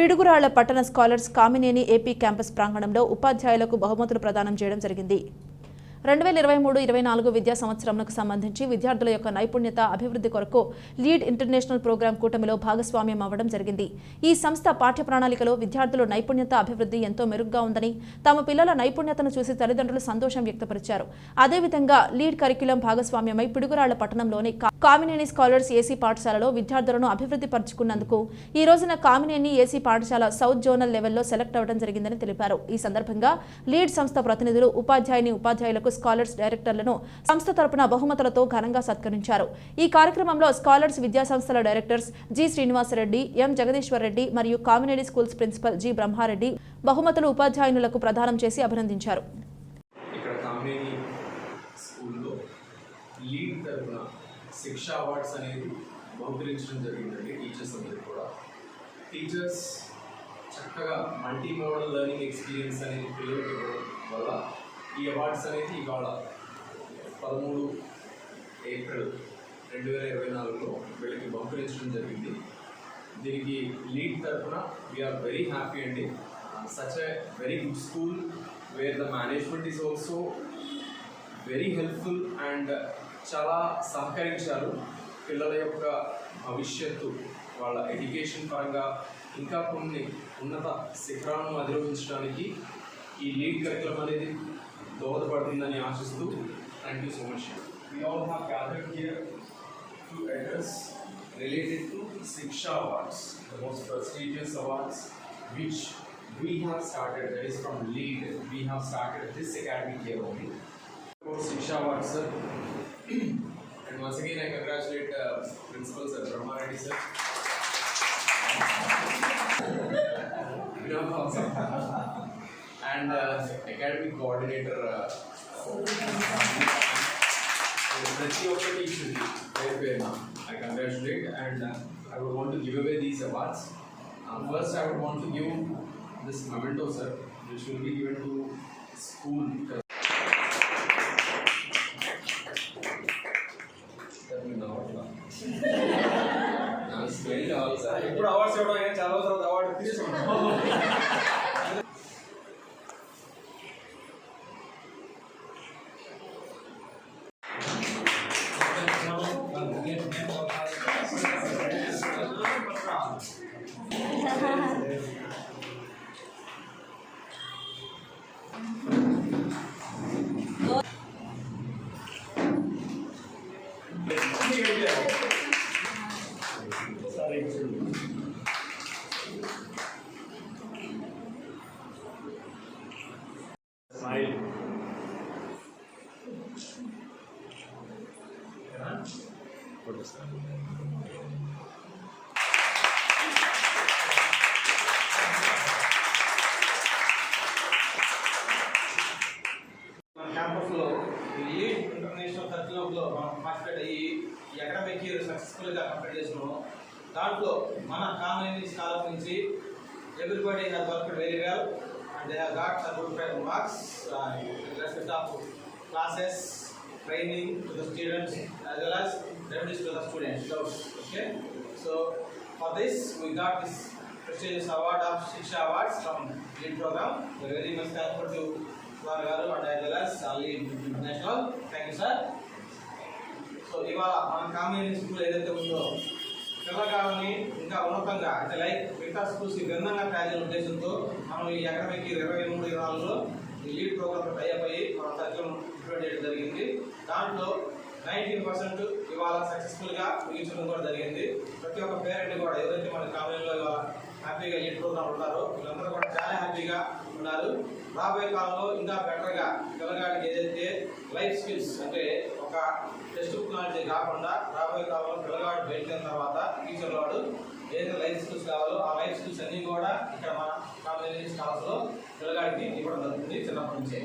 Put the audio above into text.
పిడుగురాళ్ళ పట్టణ scholars Kamineni AP campus ప్రాంగణంలో ఉపాధ్యాయులకు బహుమతులు ప్రదానం చేయడం జరిగింది. రెండు వేల ఇరవై మూడు ఇరవై నాలుగు విద్యా సంవత్సరంకు సంబంధించి విద్యార్థుల యొక్క నైపుణ్యత అభివృద్ధి కొరకు లీడ్ ఇంటర్నేషనల్ ప్రోగ్రాం కూటమిలో భాగస్వామ్యం అవ్వడం జరిగింది. ఈ సంస్థ పాఠ్య ప్రణాళికలో విద్యార్థుల నైపుణ్యత అభివృద్ధి ఎంతో మెరుగ్గా ఉందని తమ పిల్లల నైపుణ్యతను చూసి తల్లిదండ్రులు సంతోషం వ్యక్తపరిచారు. అదేవిధంగా లీడ్ కరిక్యులం భాగస్వామ్యమై పిడుగురాళ్ళ పట్టణంలోని కామినేని స్కాలర్స్ ఏసీ పాఠశాలలో విద్యార్థులను అభివృద్ధి పరుచుకున్నందుకు ఈ రోజున కామినేని ఏసీ పాఠశాల సౌత్ జోనల్ లెవెల్లో సెలెక్ట్ అవ్వడం జరిగిందని తెలిపారు. ఈ సందర్భంగా లీడ్ సంస్థ ప్రతినిధులు ఉపాధ్యాయుని ఉపాధ్యాయులకు స్కాలర్స్ డైరెక్టర్లను సంస్థ తరపున బహుమతులతో ఘనంగా సత్కరించారు. ఈ కార్యక్రమంలో స్కాలర్స్ విద్యాసంస్థల directors G Srinivasa Reddy M Jagadeeswar Reddy మరియు Kamineni schools principal G Brahma Reddy బహుమతులు ఉపాధ్యాయునులకు ప్రదానం చేసి అభినందించారు. లీడ్ తరఫున శిక్ష అవార్డ్స్ అనేది బహుకరించడం జరిగిందండి టీచర్స్ అందరికీ కూడా. టీచర్స్ చక్కగా మల్టీ మోడల్ లెర్నింగ్ ఎక్స్పీరియన్స్ అనేది పిల్లలకి ఇవ్వడం వల్ల ఈ అవార్డ్స్ అనేది ఇవాళ పదమూడు ఏప్రిల్ రెండు వేల ఇరవై నాలుగులో వీళ్ళకి బహుకరించడం జరిగింది. దీనికి లీడ్ తరఫున వీఆర్ వెరీ హ్యాపీ అండి. Such a very good school where the management is also very helpful and చాలా సహకరించారు. పిల్లల యొక్క భవిష్యత్తు వాళ్ళ ఎడ్యుకేషన్ పరంగా ఇంకా కొన్ని ఉన్నత శిఖరాలను అధిరోహించడానికి ఈ లీడ్ కరికులం అనేది దోహదపడుతుందని ఆశిస్తూ thank you so much we all have gathered here to address related to Siksha Awards, the most prestigious awards which we have started, that is from LEAD, we have started this academic year only. For Siksha Awards, sir. and once again, I congratulate uh, Principal Sir Brahma Reddy sir. Vinod also. and uh, academic coordinator. Uh, ప్రతి ఒక్కటి ఇచ్చింది పేరు పేరున I congratulate and I would want to give away these awards first I would want to give this memento sir which will be given to school నాకు smell కావాలి sir ఇప్పుడు awards ఇవ్వడం ఏం చాలా రోజుల తర్వాత అవార్డు తీసుకున్నాం క్యాంపస్లో ఈ లీడ్ ఇంటర్నేషనల్ కరికులంలో మనం పార్టిసిపేట్ అయ్యి ఈ అకాడమిక్ ఇయర్ సక్సెస్ఫుల్గా కంప్లీట్ చేసినాము. దాంట్లో మన కామినేని స్కాలర్ నుంచి everybody has work very well and they have got good marks respect of classes training to the students as well as remedies to the students. So, okay. So for this we got this prestigious award of Shiksha Awards from lead program. We are very much thankful to Sir Garu and as well as uh, lead national. Thank you, sir. So ఇవాళ మన Kamineni school ఏదైతే ఉందో పిల్లగాళ్ళని ఇంకా ఉన్నతంగా అంటే like మిగతా schools భిన్నంగా తయారు చేసిన ఉద్దేశంతో మనం ఈ అకాడమిక్ ఇరవై మూడు ఇరవై నాలుగులో ఈ లీడ్ ప్రోగ్రామ్ టైప్ అయ్యి మనం సత్యం ఇంప్లిమెంట్ చేయడం జరిగింది. దాంట్లో నైన్టీన్ పర్సెంట్ ఇవాళ సక్సెస్ఫుల్గా ముగించడం కూడా జరిగింది. ప్రతి ఒక్క పేరెంట్ కూడా ఏదైతే మన కాలేజీలో ఇవాళ హ్యాపీగా లీడ్ ప్రోగ్రామ్ ఉన్నారో వీళ్ళందరూ కూడా చాలా హ్యాపీగా ఉన్నారు. రాబోయే కాలంలో ఇంకా బెటర్గా పిల్లగాడికి ఏదైతే లైఫ్ స్కిల్స్ అంటే ఒక టెక్స్ట్ బుక్ నాలెడ్జ్ కాకుండా రాబోయే కాలంలో పిల్లగాడు బయటకు తర్వాత ఫ్యూచర్ వాడు ఏదైతే లైఫ్ స్కిల్స్ కావాలో ఆ లైఫ్ స్కిల్స్ అన్నీ కూడా ఇక్కడ మన కాలేజీ స్టాఫ్లో పిల్లగాడికి ఇవ్వడం జరుగుతుంది చిన్నప్పటి నుంచే